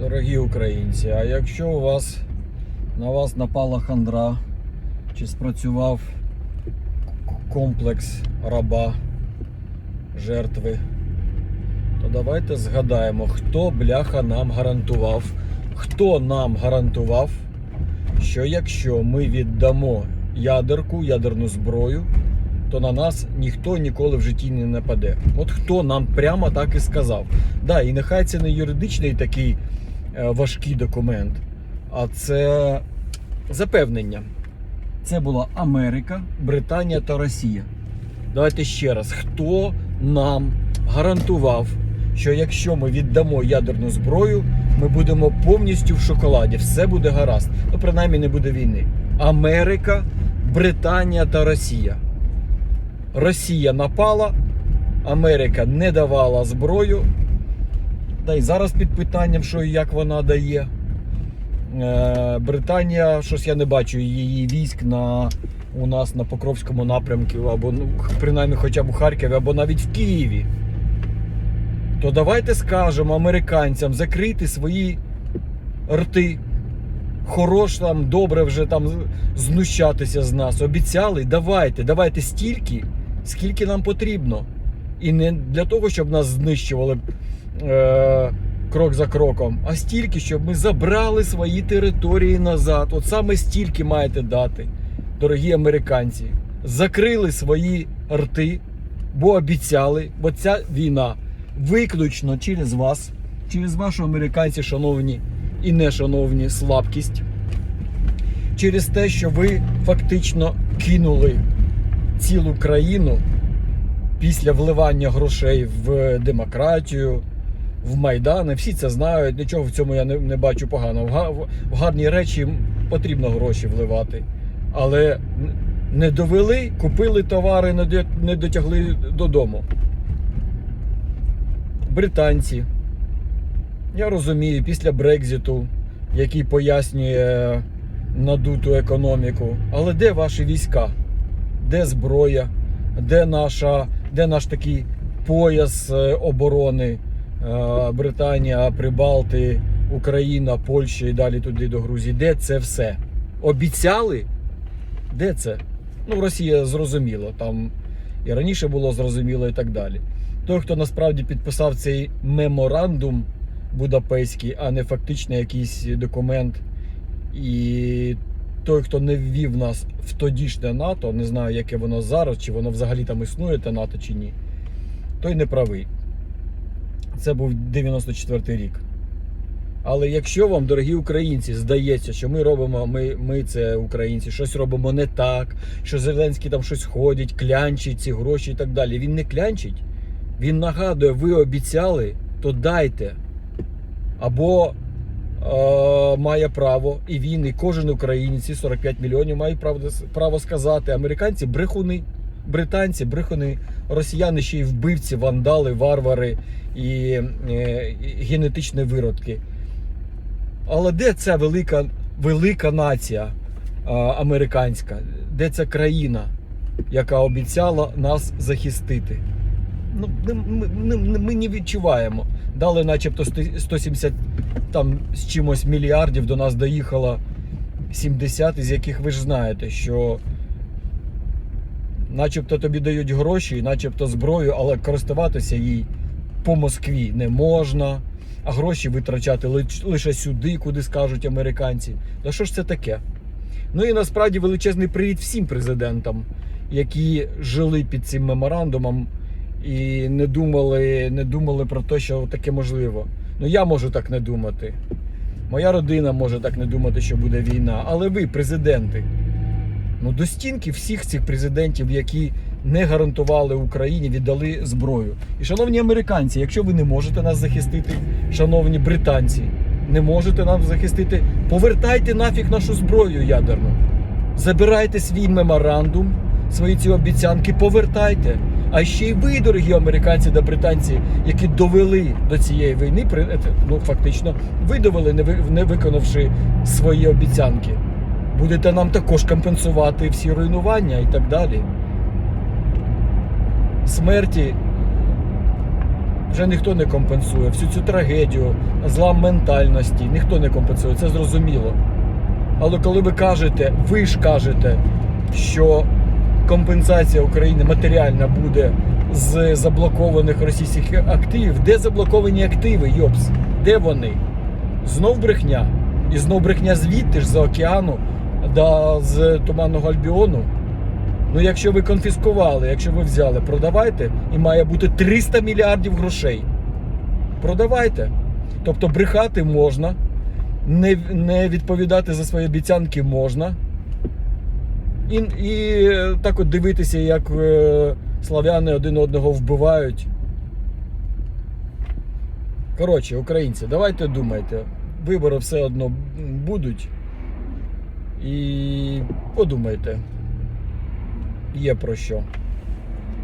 Дорогі українці, а якщо у вас на вас напала хандра, чи спрацював комплекс раба жертви, то давайте згадаємо, хто бляха нам гарантував, хто нам гарантував, що якщо ми віддамо ядерку, ядерну зброю, то на нас ніхто ніколи в житті не нападе. От хто нам прямо так і сказав. Да, і нехай це не юридичний такий важкий документ, а це запевнення. Це була Америка, Британія та Росія. Давайте ще раз, хто нам гарантував, що якщо ми віддамо ядерну зброю, ми будемо повністю в шоколаді, все буде гаразд. Ну, принаймні не буде війни. Америка, Британія та Росія. Росія напала, Америка не давала зброю. Та й зараз під питанням, що і як вона дає. Е, Британія, щось я не бачу її військ на, у нас на Покровському напрямку, або ну, принаймні хоча б у Харкові, або навіть в Києві. То давайте скажемо американцям закрити свої рти. Хорош там, добре вже там знущатися з нас. Обіцяли, давайте, давайте стільки, скільки нам потрібно. І не для того, щоб нас знищували е, крок за кроком, а стільки, щоб ми забрали свої території назад. От саме стільки маєте дати, дорогі американці. Закрили свої рти, бо обіцяли, бо ця війна виключно через вас, через вашу американці, шановні і не шановні, слабкість. Через те, що ви фактично кинули цілу країну після вливання грошей в демократію, в Майдани. Всі це знають. Нічого в цьому я не, не бачу поганого. В, гарні речі потрібно гроші вливати. Але не довели, купили товари, не дотягли додому. Британці. Я розумію, після Брекзиту, який пояснює надуту економіку. Але де ваші війська? Де зброя? Де, наша, де наш такий пояс е, оборони? Е, Британія, Прибалти, Україна, Польща і далі туди до Грузії. Де це все? Обіцяли? Де це? Ну, Росія зрозуміло, там і раніше було зрозуміло і так далі. Той, хто насправді підписав цей меморандум Будапештський, а не фактично якийсь документ, і той, хто не ввів нас в тодішнє НАТО, не знаю, яке воно зараз, чи воно взагалі там існує, те НАТО чи ні, той не правий. Це був 94-й рік. Але якщо вам, дорогі українці, здається, що ми робимо, ми, ми це українці, щось робимо не так, що Зеленський там щось ходить, клянчить ці гроші і так далі. Він не клянчить, він нагадує, ви обіцяли, то дайте. Або е, має право, і він, і кожен українець, 45 мільйонів мають право, право сказати. Американці брехуни, британці брехуни, росіяни ще й вбивці, вандали, варвари і, е, і генетичні виродки. Але де ця велика, велика нація а, американська? Де ця країна, яка обіцяла нас захистити? Ну, ми, не- ми не відчуваємо. Дали начебто 100 170 там з чимось мільярдів до нас доїхало 70, із яких ви ж знаєте, що начебто тобі дають гроші, начебто зброю, але користуватися їй по Москві не можна, а гроші витрачати лиш- лише сюди, куди скажуть американці. Та що ж це таке? Ну і насправді величезний привіт всім президентам, які жили під цим меморандумом і не думали, не думали про те, що таке можливо. Ну я можу так не думати. Моя родина може так не думати, що буде війна. Але ви, президенти, ну до стінки всіх цих президентів, які не гарантували Україні, віддали зброю. І шановні американці, якщо ви не можете нас захистити, шановні британці, не можете нас захистити, повертайте нафіг нашу зброю ядерну. Забирайте свій меморандум, свої ці обіцянки, повертайте. А ще й ви, дорогі американці та британці, які довели до цієї війни, е, ну фактично, ви довели, не виконавши свої обіцянки. Будете нам також компенсувати всі руйнування і так далі. Смерті вже ніхто не компенсує. Всю цю трагедію, злам ментальності, ніхто не компенсує, це зрозуміло. Але коли ви кажете, ви ж кажете, що компенсація України матеріальна буде з заблокованих російських активів, де заблоковані активи, Йопс? Де вони? Знов брехня. І знов брехня звідти ж за океану да, з Туманного Альбіону. Ну, якщо ви конфіскували, якщо ви взяли, продавайте, і має бути 300 мільярдів грошей. Продавайте. Тобто брехати можна, не, не відповідати за свої обіцянки можна. І, і так от дивитися, як е, славяни один одного вбивають. Коротше, українці, давайте думайте. Вибори все одно будуть. І подумайте. Є про що.